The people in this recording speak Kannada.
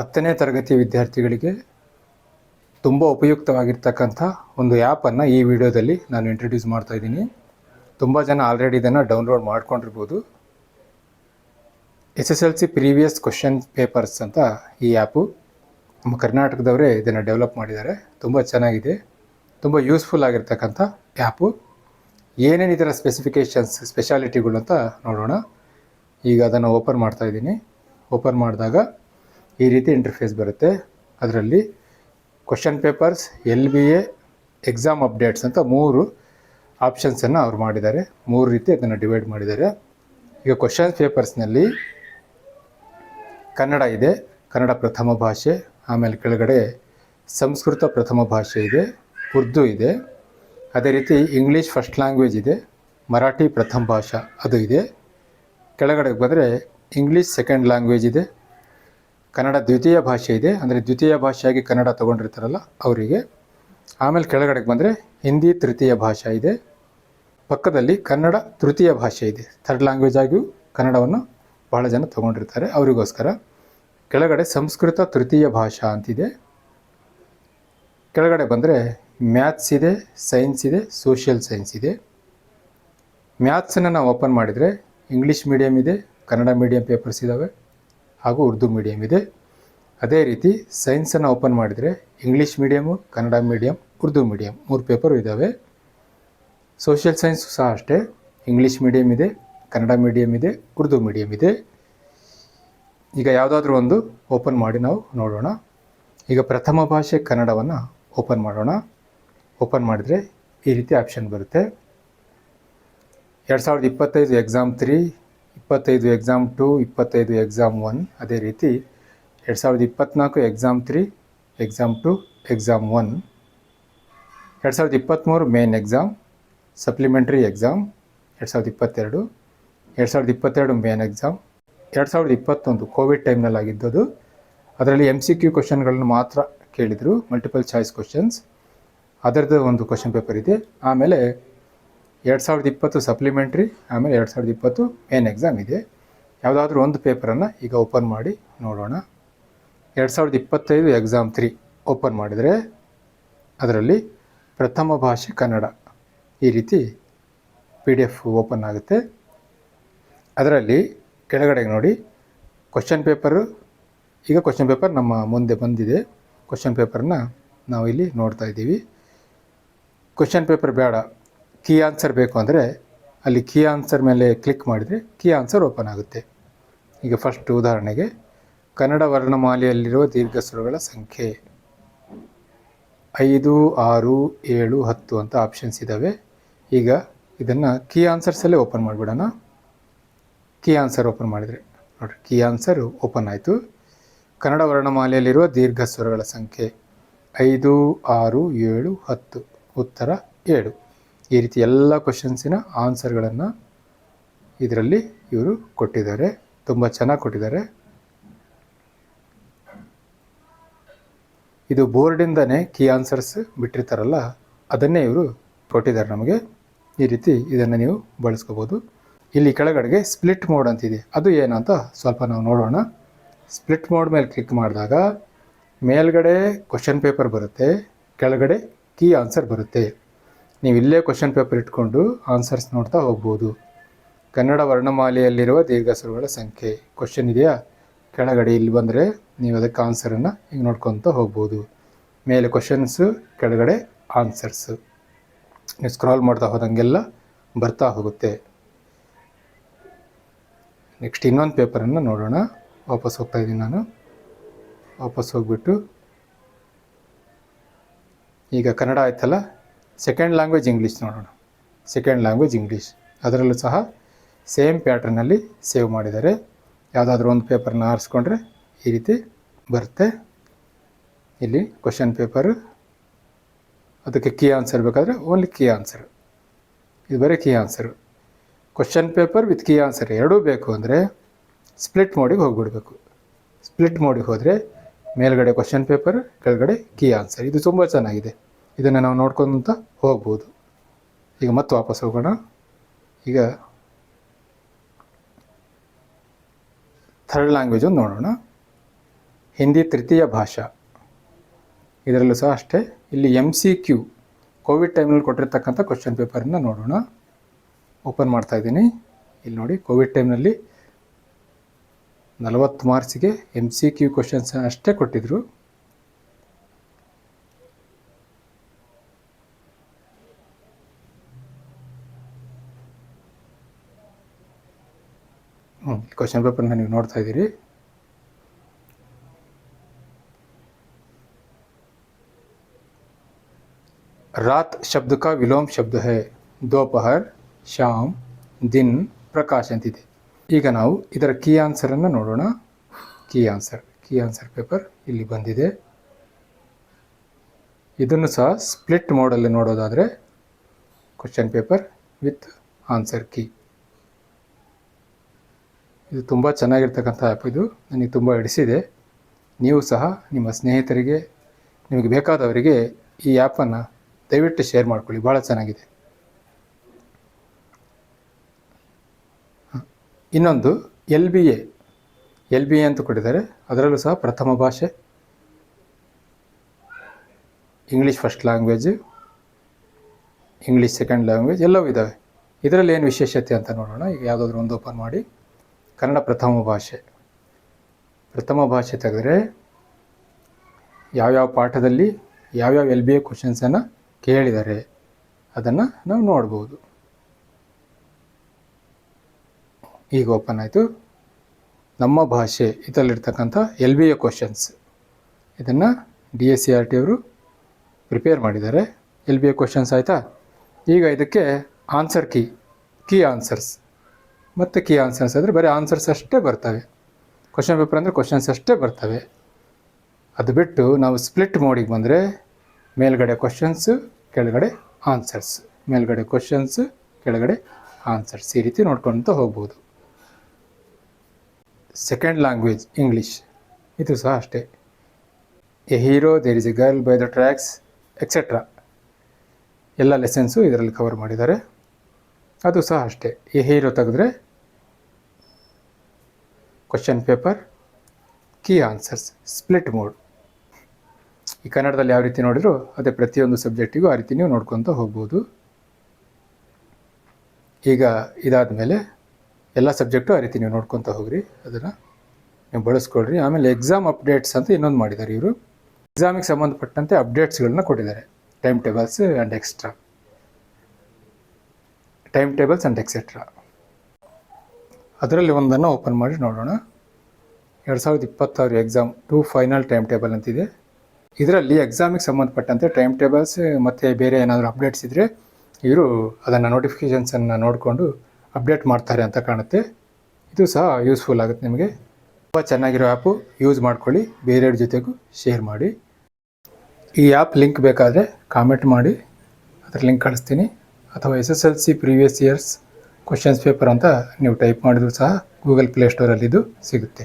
ಹತ್ತನೇ ತರಗತಿ ವಿದ್ಯಾರ್ಥಿಗಳಿಗೆ ತುಂಬ ಉಪಯುಕ್ತವಾಗಿರ್ತಕ್ಕಂಥ ಒಂದು ಆ್ಯಪನ್ನು ಈ ವಿಡಿಯೋದಲ್ಲಿ ನಾನು ಇಂಟ್ರಡ್ಯೂಸ್ ಮಾಡ್ತಾ ಇದ್ದೀನಿ. ತುಂಬ ಜನ ಆಲ್ರೆಡಿ ಇದನ್ನು download ಮಾಡ್ಕೊಂಡಿರ್ಬೋದು. S S L C previous question papers ಅಂತ ಈ ಆ್ಯಪು ನಮ್ಮ ಕರ್ನಾಟಕದವರೇ ಇದನ್ನು ಡೆವಲಪ್ ಮಾಡಿದ್ದಾರೆ. ತುಂಬ ಚೆನ್ನಾಗಿದೆ. ತುಂಬ ಯೂಸ್ಫುಲ್ ಆಗಿರ್ತಕ್ಕಂಥ ಆ್ಯಪು ಏನೇನು ಇದರ ಸ್ಪೆಸಿಫಿಕೇಷನ್ಸ್ ಸ್ಪೆಷಾಲಿಟಿಗಳು ಅಂತ ನೋಡೋಣ. ಈಗ ಅದನ್ನು ಓಪನ್ ಮಾಡ್ತಾ ಇದ್ದೀನಿ. ಓಪನ್ ಮಾಡಿದಾಗ ಈ ರೀತಿ ಇಂಟರ್ಫೇಸ್ ಬರುತ್ತೆ. ಅದರಲ್ಲಿ question papers L B A exam updates ಅಂತ ಮೂರು ಆಪ್ಷನ್ಸನ್ನು ಅವ್ರು ಮಾಡಿದ್ದಾರೆ. ಮೂರು ರೀತಿ ಅದನ್ನು ಡಿವೈಡ್ ಮಾಡಿದ್ದಾರೆ. ಈಗ ಕ್ವಶನ್ ಪೇಪರ್ಸ್ನಲ್ಲಿ ಕನ್ನಡ ಇದೆ. ಕನ್ನಡ ಪ್ರಥಮ ಭಾಷೆ, ಆಮೇಲೆ ಕೆಳಗಡೆ ಸಂಸ್ಕೃತ ಪ್ರಥಮ ಭಾಷೆ ಇದೆ, ಉರ್ದು ಇದೆ. ಅದೇ ರೀತಿ ಇಂಗ್ಲೀಷ್ ಫಸ್ಟ್ ಲ್ಯಾಂಗ್ವೇಜ್ ಇದೆ, ಮರಾಠಿ ಪ್ರಥಮ ಭಾಷಾ ಅದು ಇದೆ. ಕೆಳಗಡೆ ಬಂದರೆ ಇಂಗ್ಲೀಷ್ ಸೆಕೆಂಡ್ ಲ್ಯಾಂಗ್ವೇಜ್ ಇದೆ ಕನ್ನಡ ದ್ವಿತೀಯ ಭಾಷೆ ಇದೆ. ಅಂದರೆ ದ್ವಿತೀಯ ಭಾಷೆಯಾಗಿ ಕನ್ನಡ ತೊಗೊಂಡಿರ್ತಾರಲ್ಲ ಅವರಿಗೆ. ಆಮೇಲೆ ಕೆಳಗಡೆಗೆ ಬಂದರೆ ಹಿಂದಿ ತೃತೀಯ ಭಾಷೆ ಇದೆ. ಪಕ್ಕದಲ್ಲಿ ಕನ್ನಡ ತೃತೀಯ ಭಾಷೆ ಇದೆ. ಥರ್ಡ್ ಲ್ಯಾಂಗ್ವೇಜ್ ಆಗಿಯೂ ಕನ್ನಡವನ್ನು ಭಾಳ ಜನ ತೊಗೊಂಡಿರ್ತಾರೆ ಅವರಿಗೋಸ್ಕರ. ಕೆಳಗಡೆ ಸಂಸ್ಕೃತ ತೃತೀಯ ಭಾಷಾ ಅಂತಿದೆ. ಕೆಳಗಡೆ ಬಂದರೆ ಮ್ಯಾಥ್ಸ್ ಇದೆ, ಸೈನ್ಸ್ ಇದೆ, ಸೋಷಿಯಲ್ ಸೈನ್ಸ್ ಇದೆ. ಮ್ಯಾಥ್ಸನ್ನು ನಾವು ಓಪನ್ ಮಾಡಿದರೆ ಇಂಗ್ಲೀಷ್ ಮೀಡಿಯಮ್ ಇದೆ, ಕನ್ನಡ ಮೀಡಿಯಮ್ ಪೇಪರ್ಸ್ ಇದ್ದಾವೆ ಹಾಗೂ ಉರ್ದು ಮೀಡಿಯಮ್ ಇದೆ. ಅದೇ ರೀತಿ ಸೈನ್ಸನ್ನು ಓಪನ್ ಮಾಡಿದರೆ English medium Kannada medium Urdu medium ಮೂರು ಪೇಪರು ಇದ್ದಾವೆ ಸೋಷಿಯಲ್ ಸೈನ್ಸ್ ಸಹ ಅಷ್ಟೇ. ಇಂಗ್ಲೀಷ್ ಮೀಡಿಯಮ್ ಇದೆ ಕನ್ನಡ ಮೀಡಿಯಮ್ ಇದೆ, ಉರ್ದು ಮೀಡಿಯಮ್ ಇದೆ. ಈಗ ಯಾವುದಾದ್ರೂ ಒಂದು ಓಪನ್ ಮಾಡಿ ನಾವು ನೋಡೋಣ. ಈಗ ಪ್ರಥಮ ಭಾಷೆ ಕನ್ನಡವನ್ನು ಓಪನ್ ಮಾಡೋಣ. ಓಪನ್ ಮಾಡಿದರೆ ಈ ರೀತಿ ಆಪ್ಷನ್ ಬರುತ್ತೆ. ಎರಡು ಸಾವಿರದ ಇಪ್ಪತ್ತೈದು ಎಕ್ಸಾಮ್ ತ್ರೀ ಇಪ್ಪತ್ತೈದು ಎಕ್ಸಾಮ್ ಟು ಇಪ್ಪತ್ತೈದು ಎಕ್ಸಾಮ್ ಒನ್ ಅದೇ ರೀತಿ ಎರಡು ಸಾವಿರದ ಇಪ್ಪತ್ತ್ನಾಲ್ಕು exam three exam two exam one ಎರಡು ಸಾವಿರದ ಇಪ್ಪತ್ತ್ಮೂರು ಮೇನ್ ಎಕ್ಸಾಮ್ ಸಪ್ಲಿಮೆಂಟ್ರಿ ಎಕ್ಸಾಮ್ ಎರಡು ಸಾವಿರದ ಇಪ್ಪತ್ತೆರಡು, ಎರಡು ಸಾವಿರದ ಇಪ್ಪತ್ತೆರಡು ಮೇನ್ ಎಕ್ಸಾಮ್ ಎರಡು ಸಾವಿರದ ಇಪ್ಪತ್ತೊಂದು ಕೋವಿಡ್ ಟೈಮ್ನಲ್ಲಿ ಆಗಿದ್ದದು ಅದರಲ್ಲಿ ಎಂ ಸಿ ಕ್ಯೂ ಕ್ವಶನ್ಗಳನ್ನು ಮಾತ್ರ ಕೇಳಿದರು ಮಲ್ಟಿಪಲ್ ಚಾಯ್ಸ್ ಕ್ವಶನ್ಸ್ ಅದರದ್ದು ಒಂದು ಕ್ವಶನ್ ಪೇಪರ್ ಇದೆ. ಆಮೇಲೆ ಎರಡು ಸಾವಿರದ ಇಪ್ಪತ್ತು ಸಪ್ಲಿಮೆಂಟ್ರಿ ಆಮೇಲೆ ಎರಡು ಸಾವಿರದ ಇಪ್ಪತ್ತು ಮೇನ್ ಎಕ್ಸಾಮ್ ಇದೆ. ಯಾವುದಾದ್ರೂ ಒಂದು ಪೇಪರನ್ನು ಈಗ ಓಪನ್ ಮಾಡಿ ನೋಡೋಣ. ಎರಡು ಸಾವಿರದ ಇಪ್ಪತ್ತೈದು ಎಕ್ಸಾಮ್ ತ್ರೀ ಓಪನ್ ಮಾಡಿದರೆ ಅದರಲ್ಲಿ ಪ್ರಥಮ ಭಾಷೆ ಕನ್ನಡ. ಈ ರೀತಿ ಪಿ ಡಿ ಎಫ್ ಓಪನ್ ಆಗುತ್ತೆ. ಅದರಲ್ಲಿ ಕೆಳಗಡೆಗೆ ನೋಡಿ ಕ್ವಶನ್ ಪೇಪರು ಈಗ ಕ್ವಶನ್ ಪೇಪರ್ ನಮ್ಮ ಮುಂದೆ ಬಂದಿದೆ. ಕ್ವಶನ್ ಪೇಪರ್ನ ನಾವು ಇಲ್ಲಿ ನೋಡ್ತಾ ಇದ್ದೀವಿ. ಕ್ವಶನ್ ಪೇಪರ್ ಬೇಡ. ಕೀ ಆನ್ಸರ್ ಬೇಕು ಅಂದರೆ ಅಲ್ಲಿ ಕೀ ಆನ್ಸರ್ ಮೇಲೆ ಕ್ಲಿಕ್ ಮಾಡಿದರೆ ಕೀ ಆನ್ಸರ್ ಓಪನ್ ಆಗುತ್ತೆ. ಈಗ ಫಸ್ಟ್ ಉದಾಹರಣೆಗೆ ಕನ್ನಡ ವರ್ಣಮಾಲೆಯಲ್ಲಿರುವ ದೀರ್ಘ ಸ್ವರಗಳ ಸಂಖ್ಯೆ. ಐದು, ಆರು, ಏಳು, ಹತ್ತು ಅಂತ ಆಪ್ಷನ್ಸ್ ಇದ್ದಾವೆ ಈಗ ಇದನ್ನು ಕೀ ಆನ್ಸರ್ಸಲ್ಲೇ ಓಪನ್ ಮಾಡಿಬಿಡೋಣ. ಕೀ ಆನ್ಸರ್ ಓಪನ್ ಮಾಡಿದರೆ ನೋಡಿರಿ, ಕೀ ಆನ್ಸರ್ ಓಪನ್ ಆಯಿತು. ಕನ್ನಡ ವರ್ಣಮಾಲೆಯಲ್ಲಿರುವ ದೀರ್ಘ ಸ್ವರಗಳ ಸಂಖ್ಯೆ. ಐದು, ಆರು, ಏಳು, ಹತ್ತು. ಉತ್ತರ ಏಳು. ಈ ರೀತಿ ಎಲ್ಲ ಕ್ವಶನ್ಸಿನ ಆನ್ಸರ್ಗಳನ್ನು ಇದರಲ್ಲಿ ಇವರು ಕೊಟ್ಟಿದ್ದಾರೆ. ತುಂಬ ಚೆನ್ನಾಗಿ ಕೊಟ್ಟಿದ್ದಾರೆ. ಇದು ಬೋರ್ಡಿಂದನೇ ಕೀ ಆನ್ಸರ್ಸ್ ಬಿಟ್ಟಿರ್ತಾರಲ್ಲ, ಅದನ್ನೇ ಇವರು ಕೊಟ್ಟಿದ್ದಾರೆ ನಮಗೆ. ಈ ರೀತಿ ಇದನ್ನು ನೀವು ಬಳಸ್ಕೋಬೋದು. ಇಲ್ಲಿ ಕೆಳಗಡೆಗೆ ಸ್ಪ್ಲಿಟ್ ಮೋಡ್ ಅಂತಿದೆ. ಅದು ಏನು ಅಂತ ಸ್ವಲ್ಪ ನಾವು ನೋಡೋಣ. ಸ್ಪ್ಲಿಟ್ ಮೋಡ್ ಮೇಲೆ ಕ್ಲಿಕ್ ಮಾಡಿದಾಗ ಮೇಲ್ಗಡೆ ಕ್ವಶನ್ ಪೇಪರ್ ಬರುತ್ತೆ, ಕೆಳಗಡೆ ಕೀ ಆನ್ಸರ್ ಬರುತ್ತೆ. ನೀವು ಇಲ್ಲೇ ಕ್ವಶನ್ ಪೇಪರ್ ಇಟ್ಕೊಂಡು ಆನ್ಸರ್ಸ್ ನೋಡ್ತಾ ಹೋಗ್ಬೋದು. ಕನ್ನಡ ವರ್ಣಮಾಲೆಯಲ್ಲಿರುವ ದೀರ್ಘ ಸ್ವರಗಳ ಸಂಖ್ಯೆ. ಕ್ವಶನ್ ಇದೆಯಾ? ಕೆಳಗಡೆ ಇಲ್ಲಿ ಬಂದರೆ ನೀವು ಅದಕ್ಕೆ ಆನ್ಸರನ್ನು ಹಿಂಗೆ ನೋಡ್ಕೊತ ಹೋಗ್ಬೋದು. ಮೇಲೆ ಕ್ವಶನ್ಸು ಕೆಳಗಡೆ ಆನ್ಸರ್ಸು ನೀವು ಸ್ಕ್ರಾಲ್ ಮಾಡ್ತಾ ಹೋದಂಗೆಲ್ಲ ಬರ್ತಾ ಹೋಗುತ್ತೆ. ನೆಕ್ಸ್ಟ್ ಇನ್ನೊಂದು ಪೇಪರನ್ನು ನೋಡೋಣ. ವಾಪಸ್ ಹೋಗ್ತಾ ಇದ್ದೀನಿ ನಾನು. ವಾಪಸ್ ಹೋಗ್ಬಿಟ್ಟು ಈಗ ಕನ್ನಡ ಆಯ್ತಲ್ಲ? ಸೆಕೆಂಡ್ ಲ್ಯಾಂಗ್ವೇಜ್ ಇಂಗ್ಲೀಷ್ ನೋಡೋಣ. ಸೆಕೆಂಡ್ ಲ್ಯಾಂಗ್ವೇಜ್ ಇಂಗ್ಲೀಷ್ ಅದರಲ್ಲೂ ಸಹ ಸೇಮ್ ಪ್ಯಾಟ್ರನಲ್ಲಿ ಸೇವ್ ಮಾಡಿದ್ದಾರೆ ಯಾವುದಾದ್ರೂ ಒಂದು ಪೇಪರ್ನ ಆರಿಸ್ಕೊಂಡ್ರೆ ಈ ರೀತಿ ಬರುತ್ತೆ. ಇಲ್ಲಿ ಕ್ವಶನ್ ಪೇಪರು ಅದಕ್ಕೆ ಕೀ ಆನ್ಸರ್ ಬೇಕಾದರೆ ಓನ್ಲಿ ಕೀ ಆನ್ಸರ್ ಇದು ಬರೀ key answer question paper with key answer ಎರಡೂ ಬೇಕು ಅಂದರೆ ಸ್ಪ್ಲಿಟ್ ಮೋಡಿಗೆ ಹೋಗಿಬಿಡ್ಬೇಕು. ಸ್ಪ್ಲಿಟ್ ಮೋಡಿಗೆ ಹೋದರೆ ಮೇಲ್ಗಡೆ ಕ್ವಶನ್ ಪೇಪರ್ ಕೆಳಗಡೆ ಕೀ ಆನ್ಸರ್ ಇದು ತುಂಬ ಚೆನ್ನಾಗಿದೆ. ಇದನ್ನು ನಾವು ನೋಡ್ಕೊಂತ ಹೋಗ್ಬೋದು. ಈಗ ಮತ್ತೆ ವಾಪಸ್ ಹೋಗೋಣ. ಈಗ ಥರ್ಡ್ ಲ್ಯಾಂಗ್ವೇಜ್ ಒಂದು ನೋಡೋಣ. ಹಿಂದಿ ತೃತೀಯ ಭಾಷಾ. ಇದರಲ್ಲೂ ಸಹ ಅಷ್ಟೇ. ಇಲ್ಲಿ ಎಂ ಸಿ ಕ್ಯೂ ಕೋವಿಡ್ ಟೈಮ್ನಲ್ಲಿ ಕೊಟ್ಟಿರ್ತಕ್ಕಂಥ ಕ್ವಶನ್ ಪೇಪರನ್ನು ನೋಡೋಣ. ಓಪನ್ ಮಾಡ್ತಾ ಇದ್ದೀನಿ. ಇಲ್ಲಿ ನೋಡಿ ಕೋವಿಡ್ ಟೈಮ್ನಲ್ಲಿ ನಲವತ್ತು ಮಾರ್ಚ್ಗೆ ಎಂ ಸಿ ಕ್ಯೂ ಕ್ವಶನ್ಸ್ ಅಷ್ಟೇ ಕೊಟ್ಟಿದ್ದರು ಹ್ಞೂ ಕ್ವಶನ್ ಪೇಪರ್ನ ನೀವು ನೋಡ್ತಾ ಇದ್ದೀರಿ रात शब्द का विलोम शब्द है दोपहर ಶಾಮ್ ದಿನ್ ಪ್ರಕಾಶ್ ಅಂತಿದೆ ಈಗ ನಾವು ಇದರ ಕೀ ಆನ್ಸರನ್ನು ನೋಡೋಣ key answer key answer paper ಇಲ್ಲಿ ಬಂದಿದೆ ಇದನ್ನು ಸಹ ಸ್ಪ್ಲಿಟ್ ಮೋಡಲ್ಲಿ ನೋಡೋದಾದರೆ question paper with answer key ಇದು ತುಂಬ ಚೆನ್ನಾಗಿರ್ತಕ್ಕಂಥ ಆ್ಯಪ್ ಇದು. ನನಗೆ ತುಂಬ ಹಿಡಿಸಿದೆ. ನೀವು ಸಹ ನಿಮ್ಮ ಸ್ನೇಹಿತರಿಗೆ, ನಿಮಗೆ ಬೇಕಾದವರಿಗೆ ಈ ಆ್ಯಪನ್ನು ದಯವಿಟ್ಟು ಶೇರ್ ಮಾಡ್ಕೊಳ್ಳಿ. ಭಾಳ ಚೆನ್ನಾಗಿದೆ. ಇನ್ನೊಂದು L B A. L B A ಅಂತ ಕೊಟ್ಟಿದ್ದಾರೆ. ಅದರಲ್ಲೂ ಸಹ ಪ್ರಥಮ ಭಾಷೆ. English first language English second language ಎಲ್ಲವೂ ಇದ್ದಾವೆ ಇದರಲ್ಲಿ ಏನು ವಿಶೇಷತೆ ಅಂತ ನೋಡೋಣ. ಈಗ ಯಾವುದಾದ್ರೂ ಒಂದು ಓಪನ್ ಮಾಡಿ. ಕನ್ನಡ ಪ್ರಥಮ ಭಾಷೆ. ಪ್ರಥಮ ಭಾಷೆ ತೆಗೆದ್ರೆ ಯಾವ್ಯಾವ ಪಾಠದಲ್ಲಿ ಯಾವ್ಯಾವ ಎಲ್ ಬಿ ಎ ಕ್ವಶನ್ಸನ್ನು ಕೇಳಿದ್ದಾರೆ ಅದನ್ನು ನಾವು ನೋಡ್ಬೋದು. ಈಗ ಓಪನ್ ಆಯಿತು. ನಮ್ಮ ಭಾಷೆ ಇದರಲ್ಲಿರ್ತಕ್ಕಂಥ ಎಲ್ ಬಿ ಎ ಕ್ವಶನ್ಸ್ ಇದನ್ನು D S C R T ಅವರು ಪ್ರಿಪೇರ್ ಮಾಡಿದ್ದಾರೆ. ಎಲ್ ಬಿ ಎ ಕ್ವಶನ್ಸ್ ಆಯಿತಾ? ಈಗ ಇದಕ್ಕೆ ಆನ್ಸರ್ ಕೀ ಕೀ ಆನ್ಸರ್ಸ್ ಮತ್ತು ಕೀ ಆನ್ಸರ್ಸ್ ಅಂದರೆ ಬರೀ ಆನ್ಸರ್ಸ್ ಅಷ್ಟೇ ಬರ್ತವೆ. ಕ್ವಶನ್ ಪೇಪರ್ ಅಂದರೆ ಕ್ವಶನ್ಸ್ ಅಷ್ಟೇ ಬರ್ತವೆ. ಅದು ಬಿಟ್ಟು ನಾವು ಸ್ಪ್ಲಿಟ್ ಮೋಡಿಗೆ ಬಂದರೆ ಮೇಲ್ಗಡೆ ಕ್ವಶನ್ಸು ಕೆಳಗಡೆ ಆನ್ಸರ್ಸ್ ಮೇಲ್ಗಡೆ ಕ್ವಶನ್ಸ್ ಕೆಳಗಡೆ ಆನ್ಸರ್ಸ್ ಈ ರೀತಿ ನೋಡ್ಕೊಳ್ತಾ ಹೋಗ್ಬೋದು. ಸೆಕೆಂಡ್ ಲ್ಯಾಂಗ್ವೇಜ್ ಇಂಗ್ಲೀಷ್ ಇದು ಸಹ ಅಷ್ಟೇ. A hero there is a girl by the tracks etcetera ಎಲ್ಲ ಲೆಸನ್ಸು ಇದರಲ್ಲಿ ಕವರ್ ಮಾಡಿದ್ದಾರೆ. ಅದು ಸಹ ಅಷ್ಟೇ. ಎ ಹೀರೋ ತೆಗೆದ್ರೆ question paper key answers split mode ಈ ಕನ್ನಡದಲ್ಲಿ ಯಾವ ರೀತಿ ನೋಡಿದ್ರು ಅದೇ ಪ್ರತಿಯೊಂದು ಸಬ್ಜೆಕ್ಟಿಗೂ ಆ ರೀತಿ ನೀವು ನೋಡ್ಕೊತ ಹೋಗ್ಬೋದು. ಈಗ ಇದಾದ ಮೇಲೆ ಎಲ್ಲ ಸಬ್ಜೆಕ್ಟು ಆ ರೀತಿ ನೀವು ನೋಡ್ಕೊತ ಹೋಗ್ರಿ. ಅದನ್ನು ನೀವು ಬಳಸ್ಕೊಳ್ರಿ. ಆಮೇಲೆ ಎಕ್ಸಾಮ್ ಅಪ್ಡೇಟ್ಸ್ ಅಂತ ಇನ್ನೊಂದು ಮಾಡಿದ್ದಾರೆ ಇವರು. ಎಕ್ಸಾಮಿಗೆ ಸಂಬಂಧಪಟ್ಟಂತೆ ಅಪ್ಡೇಟ್ಸ್ಗಳನ್ನ ಕೊಟ್ಟಿದ್ದಾರೆ. Time tables and extra time tables and etcetera ಅದರಲ್ಲಿ ಒಂದನ್ನು ಓಪನ್ ಮಾಡಿ ನೋಡೋಣ. ಎರಡು ಸಾವಿರದ ಇಪ್ಪತ್ತಾರು exam two final time table ಅಂತಿದೆ. ಇದರಲ್ಲಿ ಎಕ್ಸಾಮಿಗೆ ಸಂಬಂಧಪಟ್ಟಂತೆ ಟೈಮ್ ಟೇಬಲ್ಸ್ ಮತ್ತು ಬೇರೆ ಏನಾದರೂ ಅಪ್ಡೇಟ್ಸ್ ಇದ್ದರೆ ಇವರು ಅದನ್ನು ನೋಟಿಫಿಕೇಷನ್ಸನ್ನು ನೋಡಿಕೊಂಡು ಅಪ್ಡೇಟ್ ಮಾಡ್ತಾರೆ ಅಂತ ಕಾಣುತ್ತೆ. ಇದು ಸಹ ಯೂಸ್ಫುಲ್ ಆಗುತ್ತೆ ನಿಮಗೆ. ತುಂಬ ಚೆನ್ನಾಗಿರೋ ಆ್ಯಪು ಯೂಸ್ ಮಾಡ್ಕೊಳ್ಳಿ. ಬೇರೆಯವ್ರ ಜೊತೆಗೂ ಶೇರ್ ಮಾಡಿ. ಈ ಆ್ಯಪ್ ಲಿಂಕ್ ಬೇಕಾದರೆ ಕಾಮೆಂಟ್ ಮಾಡಿ. ಅದರ ಲಿಂಕ್ ಕಳಿಸ್ತೀನಿ. ಅಥವಾ S S L C previous years questions paper ಅಂತ ನೀವು ಟೈಪ್ ಮಾಡಿದ್ರು ಸಹ ಗೂಗಲ್ ಪ್ಲೇ ಸ್ಟೋರಲ್ಲಿ ಇದು ಸಿಗುತ್ತೆ.